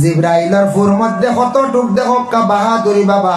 জিব্রাইলের ফুর মধ্যে কত টুক দেখো বাহাদুরি বাবা।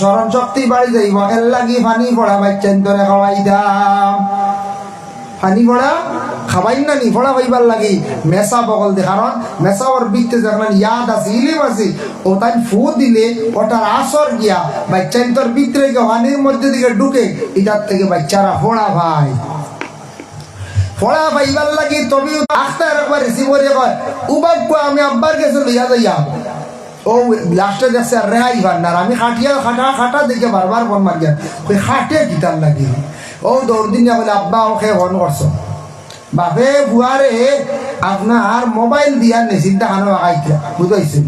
স্মরণ শক্তি বাড়ি যাইব। এর লাগি পানি পড়া পানি পড়া খাবাই না নি ফড়া লাগি মেসা বগল দে। কারণ মেসা ওর বিতে যখন ইয়াদ আছে ও তাই ফু দিলে ওটার আসর গিয়া বাচ্চান্তর ভিতরে গিয়ে পানির মধ্যে দিকে ঢুকে এটার থেকে বাচ্চারা ফোড়া ভাই ফোড়া পাইবার লাগি তবে আখতার একবার রিসিভ করে উবাক আমি আব্বার কাছে লইয়া যাইয়া ও লাস্টে আর রেহাই ভান্ডার আমি খাটিয়া, খাটা খাটা দেখে বারবার মারিয়া ওই খাটে গিটার লাগি? ও দৌড় দিন আব্বা ওকে ফোন করছ। বাপে বুয়ারে আপনার মোবাইল দিয়ার নেই চিন্তা খানো আইতা বুঝাইছেন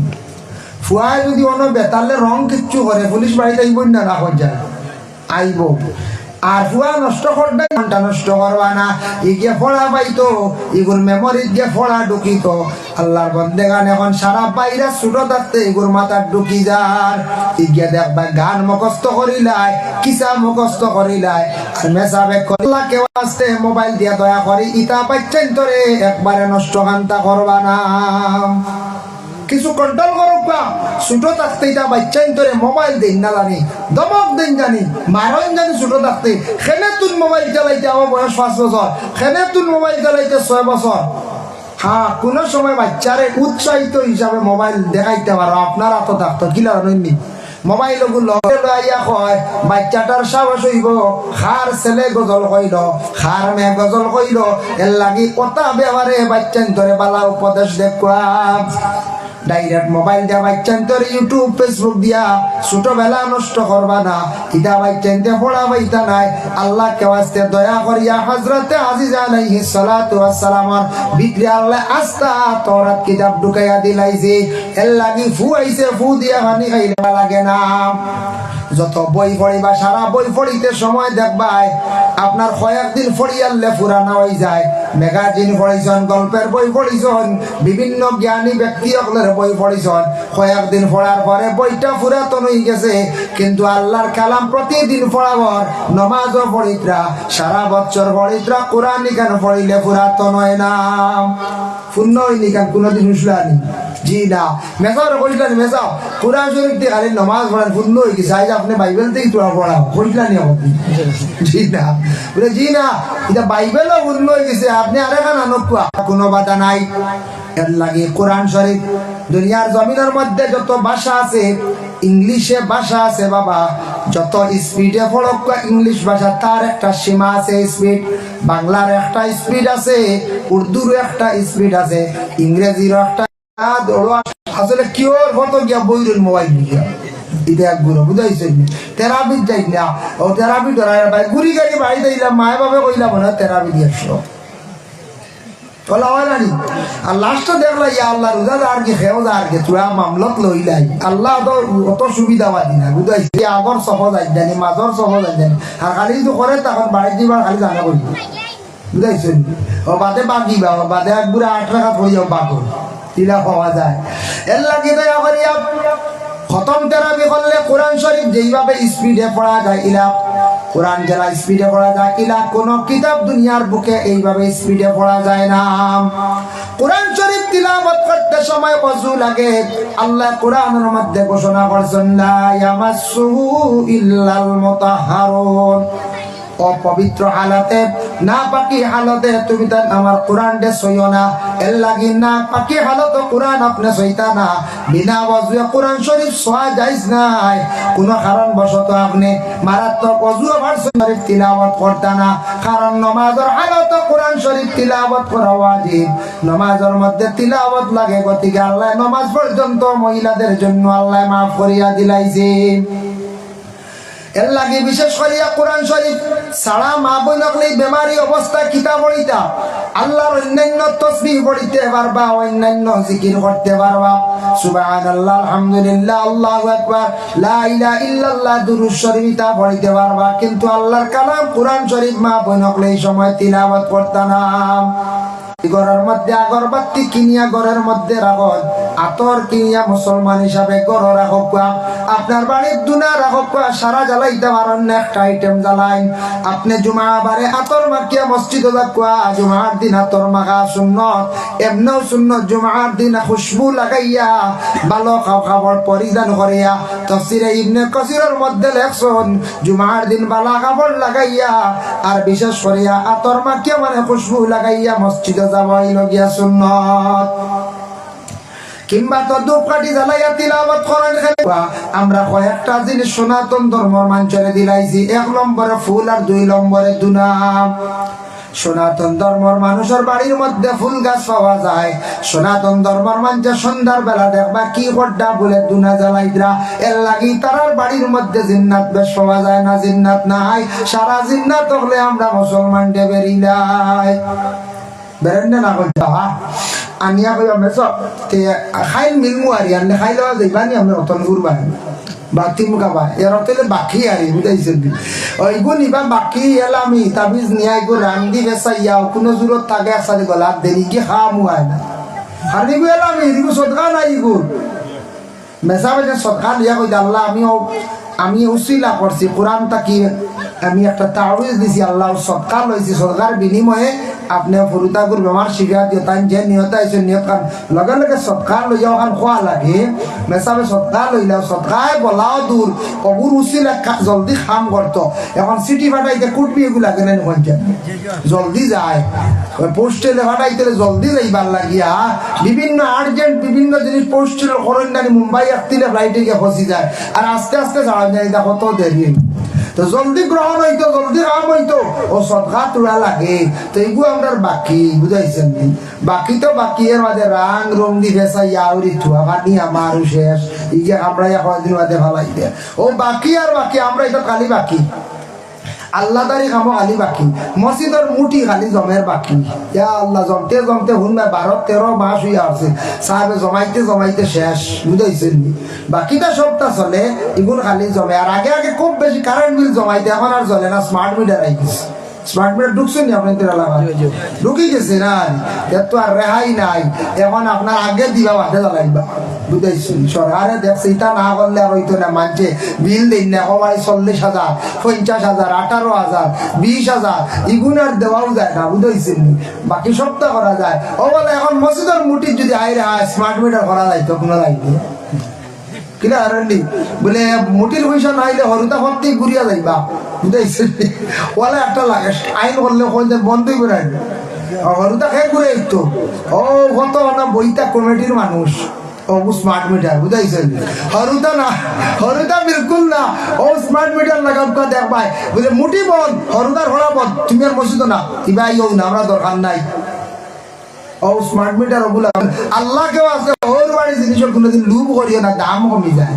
ফুয়ায় যদি অন্য বেতালে রং কিচ্ছু করে, পুলিশ বাড়িতে আইব না রাখত যায় আইব। আর ফুয়া নষ্ট করবে, ঘণ্টা নষ্ট করবা না। ইগে ফড়া পাইতো, ইগুর মেমোরিত গিয়ে ফড়া ঢুকিত। আল্লাহর বন্দে গান এখন সারা বাইরে ছোট থাকতে ইগুর মাথার ঢুকি যার। ইগে দেখবা গান মুখস্থ করিলাই কিসা মুখস্থ করিলাই আর মেসাবে আল্লাহ কেউ আসতে মোবাইল দিয়া দয়া করি, ইতা পাইছেন তোরে, একবারে নষ্ট কান্তা করবা না। কিছু কন্ট্রোল করুক ছোট থাকতে মোবাইল দিন না জানি। দমক দিন জানি মারণ জানি ছোট থাকতে খেনে তুন মোবাইল চালাইতে আমার বয়স পাঁচ বছর। তুন মোবাইল চালাইতে ছয় বছর। হ্যাঁ সময় বাচ্চারে উৎসাহিত হিসাবে মোবাইল দেখাইতে পারো, আপনারা থাকতো নইনি মোবাইল বাচ্চাটার সাহস হইব ছেলে গজল কইল, খার মেয়ে গজল কইল, এর লাগি কথা ব্যবহারে বাচ্চান ধরে বালা উপদেশ দেখুয়া ডাইরেক্ট মোবাইল দিয়া বাচ্চান তোর ইউটিউব, ফেসবুক দিয়া। ছোটবেলা নষ্ট করবা না। ইদা বাচ্চান দিয়ে পড়া বাইতা নাই। আল্লাহ কে আসতে দয়া করিয়া হজরতে আজিজ আলাইহি সালাতু ওয়াসসালামার বিক্রি আল্লাহ আস্তা তোরাত কিতাব ঢুকাইয়া দিলাইছে এর লাগি ফু আইছে, ফু দিয়া হানি খাইলা লাগে না। যত বই পড়িবা, সারা বই পড়িতে সময় দেখবাই, আপনার কয়েকদিন ফড়িয়ালে ফুরানো হয়ে যায়। ম্যাগাজিন পড়িছন, গল্পের বই পড়িছন, বিভিন্ন জ্ঞানী ব্যক্তি সকলের বই পড়িছন। কয়েকদিন পড়ার পরে বইটা পুরাতন হয়ে গেছে, কিন্তু আল্লাহর কালাম প্রতিদিন পড়াবর নমাজও পড়িত্রা, সারা বছর পড়িত্রা, কোরআন কেন পড়িলে ফুরাতন হয় না। শূন্য হয়নি কেন? কোনোদিন শুনলানি জি না। মেসাও কইলানি মেসাও কোরআন শরীফ দিয়ে খালি নমাজ পড়ান, শূন্য হয়ে গেছে আপনি বাইবেল থেকে তোরা পড়াও কইলানি আপনি? জি না বলে জি না এটা বাইবেলও শূন্য হয়ে গেছে। আপনি আরেখান আনক কোনো বাধা নাই। এর লাগে কোরআন শরীফ। দুনিয়ার জমিনের মধ্যে যত ভাষা আছে, ইংলিশে ভাষা আছে বাবা, যত স্পিডে পড়ক ইংলিশ ভাষা, তার একটা সীমা আছে স্পিড। বাংলার একটা স্পিড আছে উর্দুর একটা স্পিড আছে, ইংরেজিরও একটা। আসলে কিওর কত গিয়া বইরের মোবাইল গিয়া। এটা একগুলো বুঝাইছে তেরাবিত যাই না ও তেরাবি ধরাই ভাই, গুড়ি গাড়ি বাড়ি দিলাম মায়ে বাবা কইলাম না তেরাবি দিয়ে বলা হয় না? আর লাস্টে আল্লাহ রোজা আর কি খেও আর কি তুই মামলত লইলাই। আল্লাহ তো অত সুবিধা বাদি না, বুঝাইছে আগর সহজ আই জানি মাজর সহজ আই জানি। আর খালি তো করে তখন বাড়ি দিবার খালি জানা করি বুঝাইছে ও বাদে বাকি বা বাদে এক বুড়া আট টাকা পড়ি যাও বাকর তিলা পাওয়া যায়। এর লাগে দয়া করিয়া খতম তেরাবি করলে কোরআন শরীফ যেইভাবে স্পিডে পড়া যায় ইলাপ কোরআন যারা স্পিডে পড়া যায় ইলাপ কোন কিতাব দুনিয়ার বুকে এইভাবে স্পিডে পড়া যায় না। কোরআন শরীফ তিলাবত করতে সময় অজু লাগে। আল্লাহ কোরআনের মধ্যে ঘোষণা করছেন লা ইয়ামাসসুহু ইল্লাল মুতাহহারুন অপবিত্র হালাতে না পাকি হালতে, তুমি তার আমার কোরআন দে সইও না। এর লাগি না পাকি হালত কোরআন আপনি সইতা না। বিনা বজুয়ে কোরআন শরীফ সোয়া যাইস নাই। কোন কারণ বশত আপনি মারাত্মক অজুয়ে ভার্স শরীফ তিলাওয়াত করতা না। কারণ নমাজের হালত কোরআন শরীফ তিলাওয়াত করা ওয়াজিব। নমাজের মধ্যে তিলাওয়াত লাগে গতিকে আল্লাহ নমাজ পর্যন্ত মহিলাদের জন্য আল্লাহ মাফ করিয়া দিলাইছে। এর লাগে বিশেষ করিয়া কোরআন শরীফ সারা মা বই নকলে বেমারি অবস্থা কিতা পড়িতা আল্লাহর অন্যান্য তসবিহ পড়িতে পারবা অন্যান্য জিকির করতে পারবা সুবহানাল্লাহ, আলহামদুলিল্লাহ, আল্লাহু আকবার। লা ইলাহা ইল্লাল্লাহ, দুরূদ শরীফ তা পড়িতে পারবা কিন্তু আল্লাহর কালাম কোরআন শরীফ মা বই নকলে এই সময় তিলাওয়াত করতা না ঘরের মধ্যে আগরবাতি কিনিয়া ঘরের মধ্যে রাখত। আতর কিনিয়া মুসলমান হিসাবে ঘর রাখক আপনার বাড়ির দুনা রাখক বা সারা জ্বালাইতে পারেন না, একটা আইটেম জ্বালাইন। আপনি জুমা বারে আতর মাখিয়া মসজিদ রাখবা জুমার দিন আতর মাখা শূন্য এমনও শূন্য জুমার দিন খুশবু লাগাইয়া ভালো খাবার পরিধান করিয়া। তফসিরে ইবনে কসিরের মধ্যে লেখছন, জুমার দিন বালা কাপড় লাগাইয়া, আর বিশেষ করিয়া আতর মাখিয়া মানে খুশবু লাগাইয়া মসজিদে সনাতন ধর্মর মাঞ্চলে ধর্মর মানুষের সন্ধ্যার বেলা দেখবা কি গড্ডা বলে দুনা জ্বালাইদরা এর লাগি তারার বাড়ির মধ্যে জিন্নাত বেশ পাওয়া যায় না, জিন্নাত নাই। সারা জিন্নাত হলে আমরা মুসলমান ডে বেরিলাই বেরেন না করতে হা আনিয়া কই আমরা সব তে খাইল মিলমু আরি আনলে খাইল যাইবানি আমরা অতন ঘুরবা বাতি মুখাবা এর অতলে বাকি আরি বুঝাইছেন ওই গো নিবা বাকি এলামি তাবিজ নিয়া গো রান্দি বেসাইয়া কোনো জুরত থাকে আসারি গলা দেরি কি খা মুয়াই না আর দিগো এলামি দিগো সদকা নাই গো মেসা বেজে সদকা লিয়া কই আল্লাহ আমি আমি উসিলা করছি কোরআন তাকি আমি একটা তাওয়াজ দিছি আল্লাহ সদকা লইছি সদকার বিনিময়ে আপনি ফুরুতাগুর বেমার শিখা দিও তাই যে নিয়ত আইছে, নিয়ত কান লগে লগে সদকা লইয়া ওখান খোয়া লাগে, মেসাবে সদকা লইলা সদকায় বলাও দূর অবুর উসিলা জলদি খাম করতো এখন সিটি ফাটাইতে কুটবি এগুলা কেন কইছে জলদি যায়। পোস্টে ফাটাইতে জলদি যাইবার লাগিয়া, বিভিন্ন আর্জেন্ট বিভিন্ন জিনিস পোস্টের করেন মুম্বাই আসতিলে ফ্লাইটে গিয়ে ফসি যায়। আর আস্তে আস্তে দেরি তো জলদি গ্রহণ হইতো, জলদি কাম হইতো। ও সদকা তোলা লাগে। তো এইগুলো আমরা বাকি বুঝাইছেন বাকি তো বাকি, এর মাঝে রাং রং দি ভেসা ইয়াউরি থুয়া পানি আমার শেষ। ইগে আমরা এখন দিন মাঝে ভালাই দে। ও বাকি আর বাকি আমরা এটা খালি বাকি। আল্লাহ তারি খামো খালি বাকি। মসজিদর মুঠি খালি জমের বাকি। ইয়া আল্লাহ, জমতে জমতে শুনবে বারো তেরো মাস হইয়া আছে। সাহেবে জমাইতে জমাইতে শেষ। বুঝাইছেন বাকিটা সপ্তাহ চলে এগুলো খালি জমে। আর আগে আগে খুব বেশি কারেন্ট বিল জমাইতে এখন আর জলে না স্মার্ট মিটার আইকিস স্মার্ট মিটার ঢুকছেন নি আপনাদের এলাকা ঢুকি গেছে না এর তো আর রেহাই নাই। এখন আপনার আগে দিবা বাদে জ্বালাইবা বুঝাইছেন সরকারে। দেখছে এটা না করলে আর হইতো না মানছে। বিল দিন না কমাই চল্লিশ হাজার পঞ্চাশ হাজার আঠারো হাজার বিশ হাজার। ইগুন আর দেওয়াও যায় না বুঝাইছেন নি? বাকি সপ্তাহ করা যায়। ও বলে এখন মসজিদের মুটির যদি আইরে হয় স্মার্ট মিটার করা যায় তো কোনো লাগবে কিনা আরেন্ডি বলে মুটির পয়সা না আইলে হরুতা হতে ঘুরিয়া যাইবা। ওলা একটা লাগে, আইন করলে বন্ধই করে আইবে হরুতা খেয়ে ঘুরে ও কত না বইতা কমিটির মানুষ মিটার বুঝাইছেন হরুদা না। তুমি আল্লাহ কেউ বাড়ি জিনিসের কোনোদিন লুপ করিও না, দাম কমি যায়।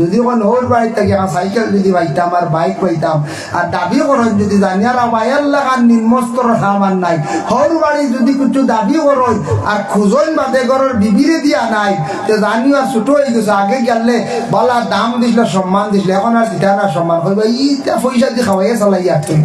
যদি ওখান ওর থেকে আমার সাইকেল যদি পাইতাম আর বাইক পাইতাম। আর দাবি করেন যদি জানি আর মায়ার লাগান নিম্নস্তর সামান নাই। হর বাড়ি যদি কিছু দাবি করেন আর খুঁজন বাদে ঘরের বিবিরে দিয়া নাই, তো জানি আর ছোট হয়ে গেছে। আগে গেলে বলা দাম দিছিল সম্মান দিছিল, এখন আর দিতা না সম্মান কইবা ইটা পয়সা দিয়ে খাওয়াইয়া চালাই আর তুমি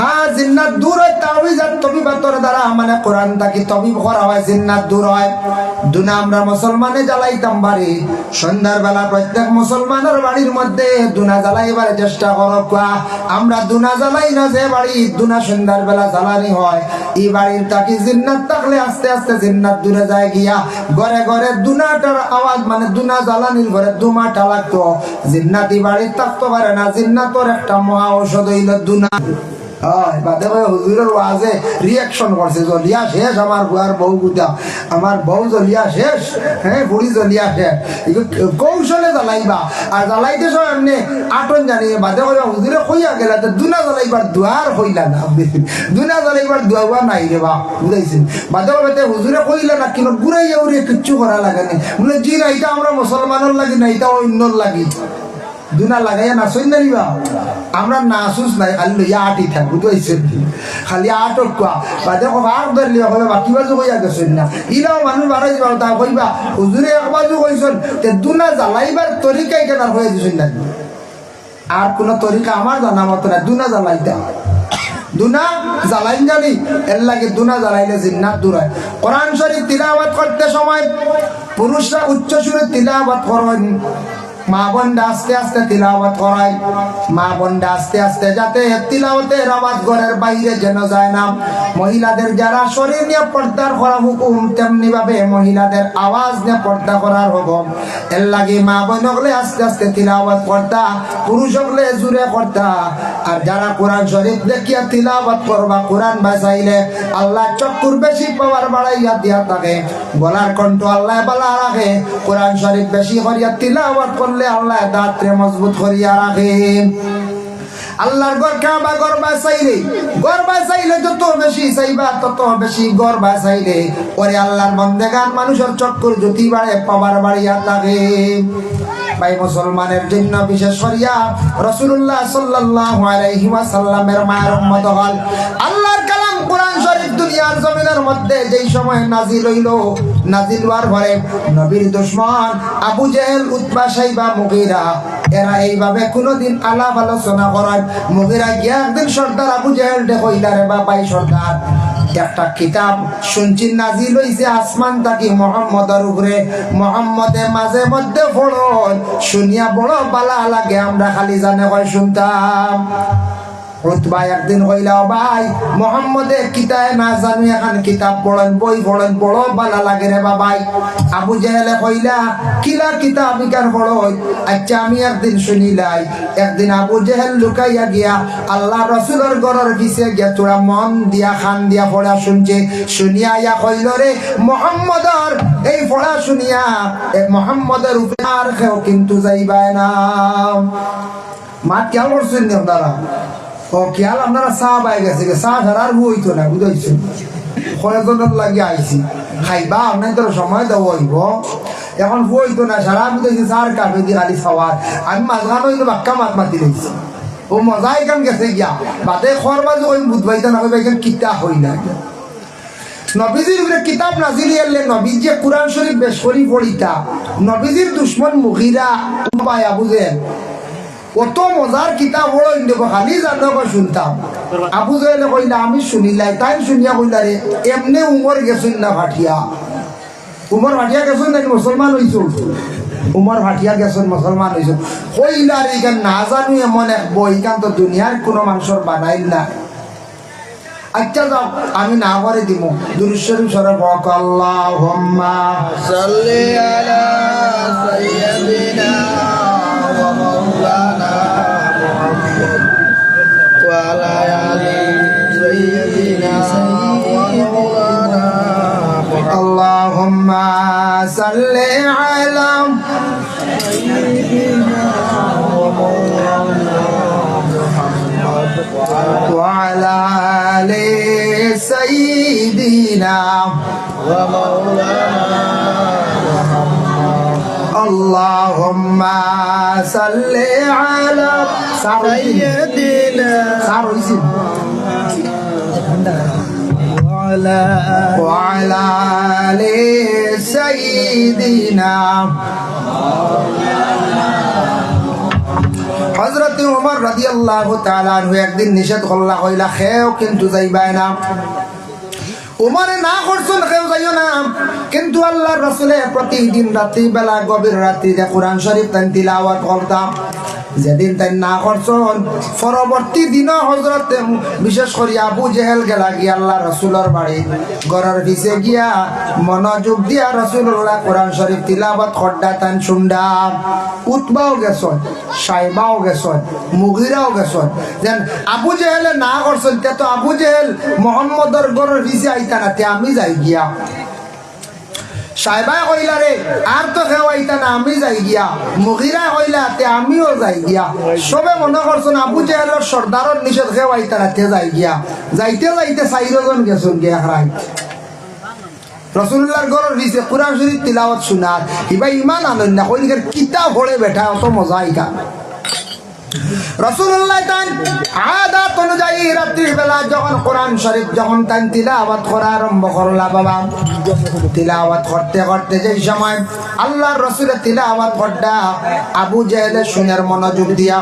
হ্যাঁ জিন্নাত দূর হয় তাওইজ আর তবি বাতর দ্বারা মানে কোরআন তাকে তবি করা হয়, জিন্নাত দূর হয়। দুনা আমরা মুসলমানে জ্বালাইতাম বাড়ি। সন্ধ্যার বেলা প্রত্যেক মুসলমানের বাড়ির মধ্যে দুনা জ্বালাইবার চেষ্টা করো আমরা দুনা জ্বালাই না যে বাড়ি দুনা সন্ধ্যার বেলা জ্বালানি হয়। এই বাড়ির তাকে জিন্নাত থাকলে আস্তে আস্তে জিন্নাত দূরে যায় গিয়া, ঘরে ঘরে দুনাটার আওয়াজ মানে দুনা জ্বালানির ঘরে দুমাটা লাগতো। জিন্নাত বাড়ির থাকতে পারে না, জিন্নাতর একটা মহা ঔষধ হইল দুনা হুজুরের ওয়াজে রিয়াকশন করছে জলিয়া শেষ আমার বুয়ার বউ গুতা আমার বউ জলিয়া শেষ হ্যাঁ বুড়ি জলিয়া শেষ। কৌশলে জ্বালাইবা। আর জ্বালাইতে সব এমনি আটন জানি বাদে কয় হুজুরে কইয়া গেলা তো দুনা জ্বালাইবার দুয়ার হইলা না। দুনা জ্বালাইবার দুয়া নাই রে বা বুঝাইছেন বাদে কবে হুজুরে কইলা না কিন্তু ঘুরাইয়া উড়িয়ে কিচ্ছু করা লাগে না বলে জি না এটা আমরা মুসলমানের লাগি না এটা অন্যর লাগি। দুনা লাগাইয়া নাচই নারিবা আমরা নাচুস নাই খালি লইয়া আটি থাক বুঝাইছে খালি আটক কোয়া। বাদে কবা আর ধরলি কবে বাকি বাজু কইয়া গেছেন না। ইলাও মানুষ বাড়াই যাবা তা কইবা, হুজুরে এক বাজু কইছেন, তে দুনা জ্বালাইবার তরিকাই কেন হয়ে দিছেন না। আর কোন তরিকা আমার জানা মতো না, দুনা জ্বালাইতে হয়। দুনা জ্বালাইন জানি, এর লাগে দুনা জ্বালাইলে জিন্নাত দূরায় কোরআন শরীফ তিলাওয়াত করতে সময় পুরুষরা উচ্চ সুরে তিলাওয়াত করেন। মা বোনরা আস্তে আস্তে তিলাওয়াত করায়। মা বোনরা আস্তে আস্তে যাতে তিলাওয়াতের আওয়াজ ঘরের বাইরে যেন যায় না। মহিলাদের যারা শরীর নিয়ে পর্দার করা হুকুম তেমনি ভাবে মহিলাদের আওয়াজ নিয়ে পর্দা করার হুকুম। এর লাগে মা বোন হলে আস্তে আস্তে তিলাওয়াত করতা, পুরুষ হলে জুড়ে করতা। আর যারা কোরআন শরীফ দেখিয়া তিলাওয়াত করবা, কোরআন বাঁচাইলে আল্লাহ চক্কুর বেশি পাওয়ার বাড়াইয়া দিয়া থাকে। গলার কণ্ঠ আল্লাহ বালা রাখে। কোরআন শরীফ বেশি করিয়া তিলাওয়াত করলে আল্লাহ দাঁতরে মজবুত করিয়া রাখে আল্লাহর গর কাবা যত বেশি চাইবা, তত বেশি আল্লাহর মানুষের চক্কর জ্যোতি বাড়ে পাবার বাড়িয়া লাগে ভাই, মুসলমানের জন্য বিশেষ করিয়া রসুল্লাহ সাল্লাল্লাহু আলাইহি ওয়াসাল্লামের মায়ের উম্মত হল। আল্লাহর কোনোদিন আলাপ আলোচনা জেহেল একটা কিতাব শুনছি, নাজিল হইছে আসমান তাকি মোহাম্মদের উপরে। মোহাম্মদে মাঝে মধ্যে পড়ন শুনিয়া বড় বালা লাগে, আমরা খালি জানে কয় শুনতাম। উতবা না বই কইলা আচ্ছা আমি একদিন শুনিলাই একদিন লুকাইয়া আল্লাহ রসুলের পিছে গিয়া তোরা মন দিয়া, খান দিয়া পড়া শুনছে। শুনিয়া ইয়া কইল, রে মোহাম্মদর, এই পড়া শুনিয়া মোহাম্মদের উপরে কিন্তু যাইবায় না। মা খেয়াল করছেন নি আপনারা? ও খেয়াল আপনারা চা পাই গেছে চা ছাড়া আর না, বুঝাইছেন? আইছি। খাইবা, আপনার তোর সময় হইব। এখন হইতো না, সারা বুঝাইছি দিয়ে খাওয়ার। আমি মাঝখান বাক্কা মাত মাতি রয়েছি ও মজা এখান গেছে গিয়া। বাদে খর বাজু ওই বুধবাইতে না এখান কিতা হই না। নবীজির উপরে কিতাব নাজিল এলে নবী যে কোরআন শরীফ বেশ পড়িতা নবীজির দুশ্মন মুখিরা পায়া বুঝেন? কত মজার কিতাব বড় দেবো খালি জানো শুনতাম আপু জয়েলে কইলা, আমি শুনিলাই, তাই শুনিয়া কইলা রে এমনি উমর গেছুন না ভাটিয়া? উমর ভাটিয়া গেছুন নাকি মুসলমান হইছুন উমর ভাটিয়া গেছুন মুসলমান হইছুন কইলা রে এখান না জানো এমন এক বই এখান তো দুনিয়ার কোনো মানুষের বানাইল না আচ্ছা যাও আমি না করে দিব দুরুশ্বরী সরব আল্লাহ সাল্লি আলা সাইয়্যিদিনা وعلى آل سيدنا ومولانا محمد اللهم صل على وعلى آل سيدنا ومولانا اللهم صل على سيدنا وعلى وعلى آل سيدنا হজরত উমর রাজি আল্লাহ তালু একদিন নিষেধ করলা কইলা খেও কিন্তু যাইবাই না উমরে না করছেন কেউ যাইও না। কিন্তু আল্লাহ রসুলে প্রতিদিন রাত্রি বেলা গভীর রাত্রি কোরআন শরীফ তিলাওয়াত করতাম। যেদিন তাই না করছন? পরবর্তী দিন হজরত বিশেষ করে আবু জেহেল গেলা গিয়া আল্লাহ রসুলের বাড়ি। গড়ের পিছে গিয়া মনোযোগ দিয়া রসুল্লাহ কোরআন শরীফ তিলাবত খড্ডা তান সুন্ডা উতবাও গেছন, সাইবাও গেছন, মুগিরাও গেছন। যেন আবু জেহেলে না করছেন তে তো আবু জেহেল মোহাম্মদর গড়ের পিছে আইতা না আমি যাই গিয়া। সাহেবাই কইলা রে, আর তো খেওয়াইতা না, আমি যাই গিয়া। মুগিরা কইলা, তে আমিও যাই গিয়া। সবে মনে করছেন আবু জেহেলের সর্দারর নিষেধ খেওয়াইতা না, তে যাই গিয়া। যাইতে যাইতে চাইরজন গেছুন গিয়া রাই রসুল্লাহর গরর দিছে কোরআন শরীফ তিলাওয়াত শুনার। ইবা ইমান আনন্দ না কইলিকের কিতাব ভরে বেঠা অত মজা আইকা রসুল্লাহ তান আদাত অনুযায়ী রাত্রির বেলা যখন কোরআন শরীফ, যখন তান তিলাওয়াত করা আরম্ভ করলা, বাবা। করতে করতে সময় আল্লাহর আবু মনোযোগ দিয়া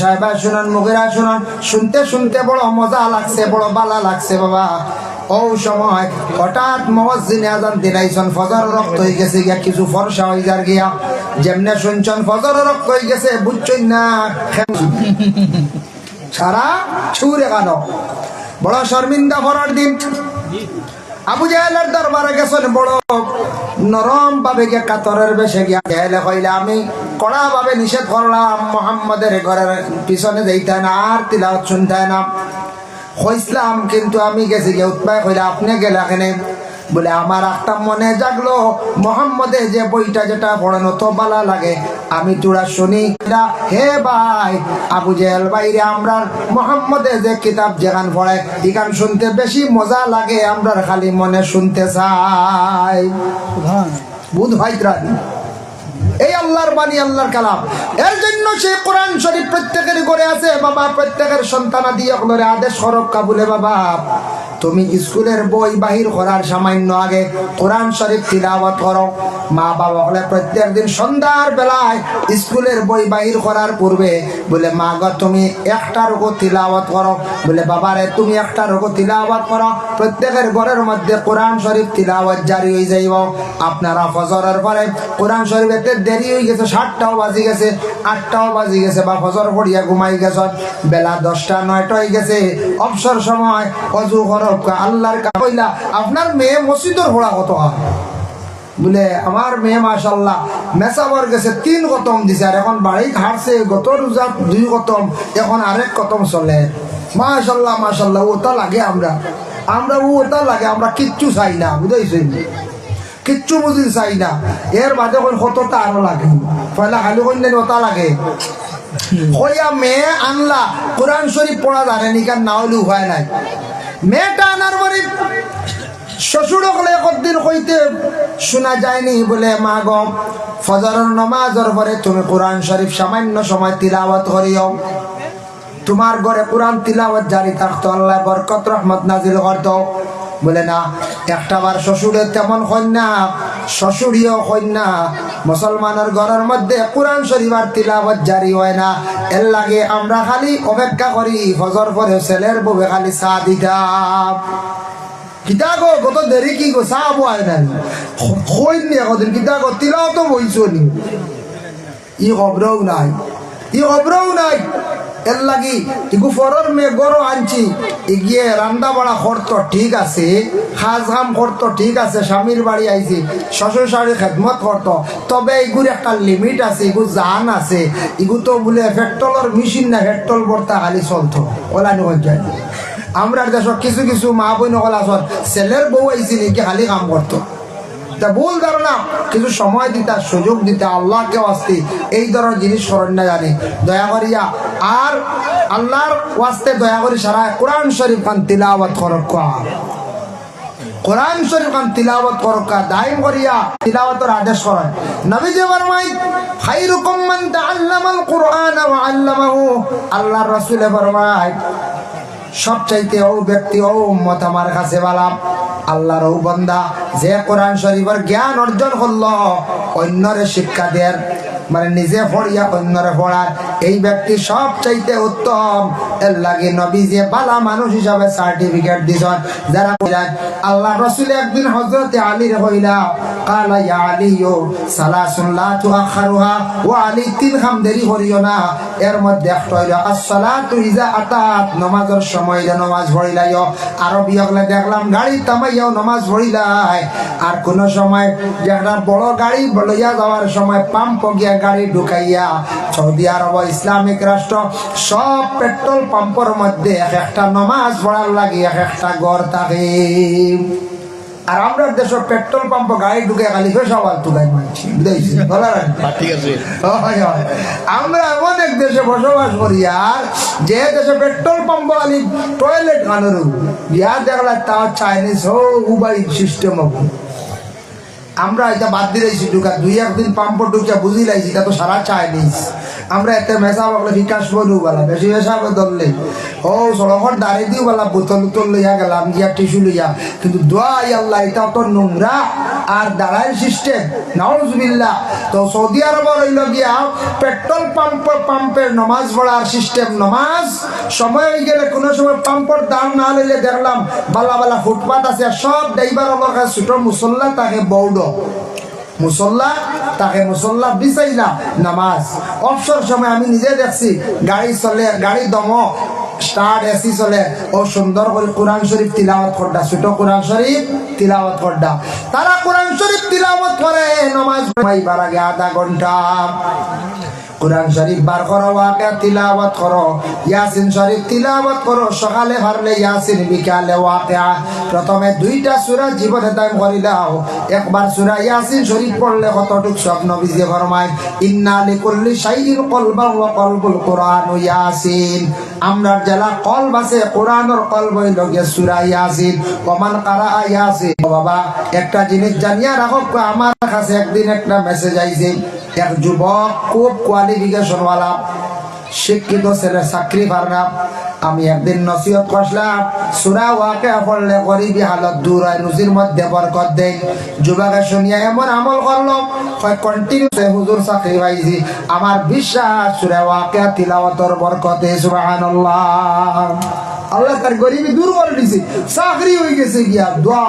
সাহেবা মুগিরা শুনতে শুনতে মজা লাগছে, বড় বালা লাগছে গেছে গিয়া, কিছু ফর্সা হয়ে যার গিয়া, যেমনে শুনছন, ফজর রক্ত হয়ে গেছে বুঝছই না সারা ছুরে গানো বড় শর্মিন্দা ভরার দিন। আবু জাহেলের দরবারে গেছেন বড় নরম ভাবে গিয়ে কাতরের বেশে গিয়া জাহেলে কইলে, আমি কড়া ভাবে নিষেধ করলাম, মোহাম্মদের ঘরের পিছনে যাইতে না, আর তিলাওয়াত শুনতে না। কইসলাম, কিন্তু আমি গেছি গিয়ে উৎপায় কইলে, আপনি গেলে এখানে বলে, আমার একটা মনে জাগলো, মোহাম্মদে যে বইটা যেটা পড়ানো তো বালা লাগে। আমি তোরা শুনি হে ভাই আবু জেহেল বাইরে আমরা মোহাম্মদে যে কিতাব যেখান পড়ে এখান শুনতে বেশি মজা লাগে আমরা খালি মনে শুনতে চাই। বুধ ভাই এই আল্লাহর বাণী আল্লাহর কালাম। এর জন্য সে কোরআন শরীফ প্রত্যেকের করে আছে বাবা প্রত্যেকের সন্তানাদি অকলরে আদেশ করক কাবুলে বাবা। তুমি স্কুলের বই বাহির করার সামান্য আগে কোরআন শরীফ তিলাওয়াত করো। মা বাবা হলে প্রত্যেক দিন সন্ধ্যার বেলায় স্কুলের বই বাহির করার পূর্বে বলে, মা গো, তুমি একটা রোগো তিলাওয়াত করো। বলে, বাবারে, তুমি একটা রোগো তিলাওয়াত করো, প্রত্যেকের ঘরের মধ্যে কোরআন শরীফ তিলাওয়াত জারি হয়ে যাইব। আপনারা ফজরের পরে কোরআন শরীফ এতে দেরি হয়ে গেছে, সাতটাও বাজি গেছে, আটটাও বাজি গেছে, বা ফজর পড়িয়া ঘুমাই গেছ, বেলা দশটা, নয়টা হয়ে গেছে। অবসর সময় অজু করক আল্লাহর কইলা আপনার মেয়ে মসজিদর ভোড়া কত হয়? বলে আমার মেয়ে মাশাল্লাহ মেসাবর গেছে তিন কতম দিছে আর এখন বাড়ি হারছে গত রোজা দুই কতম এখন আরেক কতম চলে। মাশাল্লাহ মাশাল্লাহ ওটা লাগে আমরা। আমরা ও ওটা লাগে আমরা কিচ্ছু চাই না বুঝাইছেন? কিচ্ছু বুঝি চাই না। এর কোন কতটা আরও লাগে? পয়লা খালি কইলেন ওটা লাগে। হইয়া মেয়ে আনলা কোরআন শরীফ পড়া জানে নি কার না হলে হয় নাই। মেয়েটা আনার পরে শ্বশুর হলে একদিন হইতে শোনা যায়নি, বলে, মা গম ফজরের নমাজর পরে তুমি কোরআন শরীফ সামান্য সময় তিলাওয়াত করিও। তোমার ঘরে কোরআন তিলাওয়াত জারি থাকতো, আল্লাহ বরকত, রহমত নাজিল করতো। বলে না, একটা বার শ্বশুরে তেমন কন্যা, শ্বশুরিও কন্যা। মুসলমানের ঘরের মধ্যে কোরআন শরীফ আর তিলাওয়াত জারি হয় না। এর লাগে আমরা খালি অপেক্ষা করি, ফজর পরে ছেলের বউে খালি চা দিতাম কিতা গো কত দেরি কি গো, চা ই নাই ই নাই। এর লাগি ইগু ফরর মে গরো আনছি। ইগিয়ে রান্না বাড়া করতো ঠিক আছে, খাজ কাম করতো ঠিক আছে, স্বামীর বাড়ি আইছি, শ্বশুর শাড়ি খেদমত করতো তবে ইগুর একটা লিমিট আছে, ইগু জান আছে। ইগু তো বলে পেট্রোলের মেশিন না পেট্রোল ভর্তা খালি চলতো। ওলা নিয়ে যায় আমরা দেশ কিছু কিছু মা বই নকল আসন ছেলের বউ আইসি নাকি খালি কাম করতো। তা ভুল ধারণা, কিছু সময় দিতা, সুযোগ দিতা আল্লাহকে আসতে এই ধরনের জিনিস করেন না জানি। দয়া করিয়া, আর আল্লাহর ওয়াস্তে দয়া করি সারা কোরআন শরীফ খান তিলাওয়াত করক কোরআন শরীফ খান তিলাওয়াত করক দাইম করিয়া তিলাওয়াতের আদেশ করেন নবী যে ফরমাই খাইরুকুম মান তাআল্লামাল কুরআন ওয়া আল্লামাহু। আল্লাহর রাসূল ফরমায় সবচাইতে ও ব্যক্তি ও উম্মত আমার কাছে বালাম আল্লাহর ও বন্দা, যে কোরআন শরীফের জ্ঞান অর্জন করল, অন্যরে শিক্ষা দেন মানে নিজে পড়িয়া অন্যরে পড়ার এই ব্যক্তি সব চাইতে উত্তম। এর লাগে নবী যে বালা মানুষ হিসাবে সার্টিফিকেট দিছেন। যারা কইলেন আল্লাহ রসুল একদিন হজরত আলীর হইলা। কালা, ইয়া আলিয়ু সালাসুন লা তুআখারুহা, ও আলী, তিন খাম দেরি করিও না। এর মধ্যে একটা হইল, আসসালাতু ইজা আতাত, নমাজের সময় যে নমাজ পড়িলাইও আরবি হলে দেখলাম, গাড়ি তামাইয়াও নমাজ পড়িলাই আর কোন সময় যে একটা বড় গাড়ি লইয়া যাওয়ার সময় পাম্প গিয়া গাড়ি ঢুকাইয়া সৌদি আরব ইসলামিক রাষ্ট্র সব পেট্রোল পাম্পের মধ্যে এক একটা নমাজ পড়ার লাগে এক একটা গড় থাকে আর আমরা দেশ পেট্রোল পাম্প গাড়ি ঢুকে খালি সবাই তুলাই মানছি বুঝাইছি। আমরা এমন এক দেশে বসবাস করি আর যে দেশে পেট্রোল পাম্প টয়লেট খানোর বিয়া দেখলা তাও চাইনিজ হো উবাই সিস্টেম হোক আমরা এটা বাদ দিয়েছি, ঢুকা। দুই একদিন পাম্প ঢুকিয়া বুঝি লাইছি তা তো সারা চাইনিজ। আমরা এতে মেসা বলে বিকাশ বলু বলা, বেশি মেসা ধরলে। ও সড়কর দাঁড়িয়ে দিও বলা, বোতল উতল লইয়া গেলাম, গিয়া টিস্যু লইয়া। কিন্তু দোয়াই আল্লাহ, এটা তো নোংরা আর দাঁড়ায় সিস্টেম নাউজবিল্লা তো সৌদি আরব রইল গিয়া, পেট্রোল পাম্প, পাম্পের নমাজ পড়ার সিস্টেম নমাজ। সময় হয়ে গেলে কোনো সময় পাম্পের দাম না লইলে দেখলাম, বালা বালা ফুটপাত আছে, সব ড্রাইভার আমার কাছে ছোট মুসল্লা, তাকে বৌড মুসল্লা, তাকে মুসল্লা বিচাইলা নামাজ। অবসর সময় আমি নিজে দেখছি, গাড়ি চলে, গাড়ি দম স্টার্ট এসি চলে। ও সুন্দর করে কোরআন শরীফ তিলাওয়াত করডা, ছোট কোরআন শরীফ তিলাওয়াত করডা। তারা কোরআন শরীফ তিলাওয়াত করে, নামাজ পাইবার আগে আধা ঘণ্টা। কোরআন শরীফ বার করো ওয়াকে তিলাওয়াত করো। ইয়াসিন শরীফ তিলাওয়াত করো, সকালে হারলে ইয়াসিন, বিকালে ওয়াকিয়া। প্রথমে দুইটা সূরা জীবনে দাম করিলাও একবার সূরা ইয়াসিন শরীফ পড়লে কতটুক স্বপ্ন বিজে ফরমায়, ইন্না লিকুল্লি শাইইন কলবান ওয়া কলবুল কোরআন ইয়াসিন। আমরা যারা কলব আছে, কোরআনের কলব হইল গিয়ে সূরা ইয়াসিন। ওমান কারা ইয়াসিন। বাবা, একটা জিনিস জানিয়া রাখো, আমার কাছে একদিন একটা মেসেজ আইছে। এক যুবক খুব কোয়ালিফিকেশন ওয়ালা শিক্ষিত ছেলে চাকরি পারনা আমি একদিন নসিহত করলাম সুরা ওয়াকে পড়লে গরিবি হালত দূর হয়, রুজির মধ্যে বরকত দেয়। যুবকে শুনিয়া এমন আমল করল কন্টিনিউ হুজুর চাকরি পাইছি। আমার বিশ্বাস, সুরা ওয়াকে তিলাওয়াতর বরকতে আল্লাহ তার গরিবি দূর করে চাকরি হয়ে গেছে গিয়া দোয়া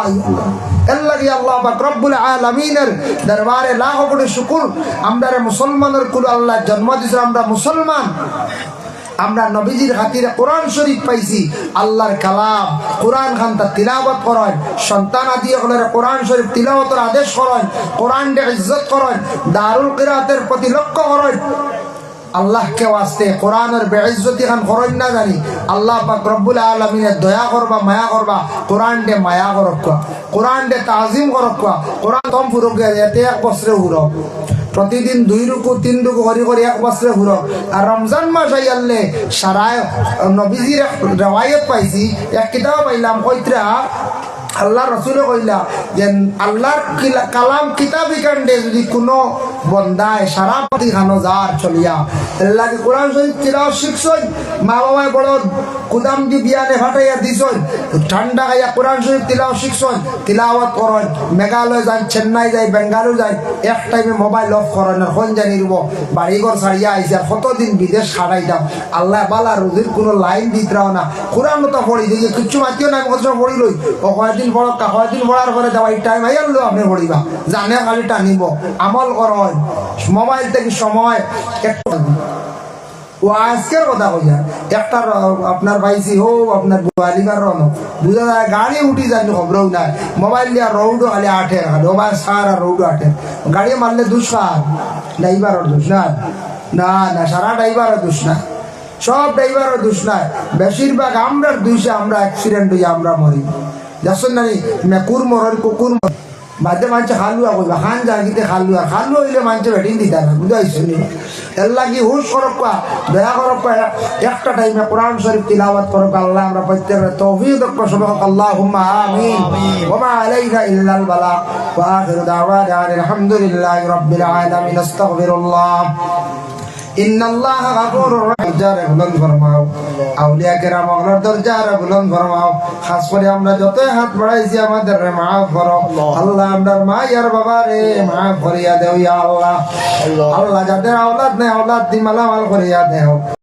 আল্লাহ। পাক রব্বুল আলামিনের দরবারে লাখ কোটি শুকুর। আমরা মুসলমানের কুল আল্লাহ জন্ম দিছে আমরা মুসলমান। আমরা নবীজির খাতিরে কোরআন শরীফ পাইছি, আল্লাহর কালাম, কোরআন খান তা তিলাবত করেন সন্তান আদি হলে কোরআন শরীফ তিলাবতের আদেশ করেন কোরআন ইজ্জত করেন দারুল কিরাতের প্রতি লক্ষ্য করেন আল্লাহকে ওয়াস্তে কোরআনের বেইজ্জতি খান করেন না জানি। আল্লাহ পাক রব্বুল আলমিনের দয়া করবা, মায়া করবা কোরআন ডে মায়া করক কোরআন ডে তাজিম করক কোরআন ফুরক, এতে এক বছরে ফুরক প্রতিদিন দুই রুকু, তিন রুকু করি করে এক বছরে ঘুরো। আর রমজান মাস আইয়ালে সারায়, নবীজির রেওয়ায়ত পাইছি, এক কিতাব পাইলাম কইত্রা আল্লাহ রসুলে কইলা যে আল্লাহর কিলা- কালাম কিতাবি কাণ্ডে যদি কোনো বন্দায় সারা পাতি খানো যার চলিয়া আল্লাহকে কোরআন শরীফ তিলাও শিখছই মা বাবায় বড় কুদাম দি বিয়ানে ফাটাইয়া দিছই, ঠান্ডা খাইয়া কোরআন শরীফ তিলাও শিখছই, তিলাওয়াত করন মেঘালয় যান চেন্নাই যাই, বেঙ্গালুরু যাই, এক টাইমে মোবাইল অফ করেন কোন জানি রুব, বাড়িঘর ছাড়িয়া আইসে কতদিন বিদেশ খাটাইতাম, আল্লাহ বালা রুজির কোনো লাইন দিতরাও না কোরআন তো পড়ি দেখি, কিচ্ছু মাতিও না, আমি কত পড়ি লই ও কয়দিন পড়ক কয়দিন পড়ার পরে দেওয়া, এই টাইম আইয়া লো আপনি পড়িবা জানে খালি টানিব, আমল করন মোবাইল থেকে সময়, একটু ও আজকের কথা কইয়া, একটা আপনার পাইছি হো আপনার বুয়ালিকার রন বুঝা যায় গাড়ি উঠি জানি খবরও নাই। মোবাইল দিয়া রৌডো খালি আঠে খালি ভাই সার আর রৌডো আঠে গাড়ি মারলে দুষ্কার ড্রাইভারের দোষ না না না, সারা ড্রাইভারের দোষ না সব ড্রাইভারের দোষ নাই বেশিরভাগ আমরা দুইশে আমরা অ্যাক্সিডেন্ট হইয়া আমরা মরি। যাচ্ছেন না মেকুর মরর কুকুর মর বাদে মানুষ হালুয়া কইবা খান জাগিতে হালুয়া হালু হইলে মানুষ বেটিন দিতা না বুঝাইছো নি এর লাগি হুশ করক দয়া করক একটা টাইমে কোরআন শরীফ তিলাওয়াত করক আল্লাহ আমরা প্রত্যেকের তৌফিক দক্ষ সবক আল্লাহুম্মা আমিন ওমা আলাইনা ইল্লাল বালাগ ওয়া আখিরু দাওয়ানা আলহামদুলিল্লাহি রাব্বিল আলামিন আস্তাগফিরুল্লাহ ইন্নাল্লাহ গাফুরুর রাহিম। দরজারে বুলন্দ ফরমাও। আউলিয়া কেরাম অগলার দরজারে বুলন্দ ফরমাও। খাস করে আমরা যতই হাত বাড়াইছি আমাদের রে মাফ করো। আল্লাহ। মা বাবা রে মাফ করিয়া দেও ইয়া আল্লাহ। আল্লাহ যাদের আওলাদ নেই আওলাদ দি মালামাল করিয়া দেও।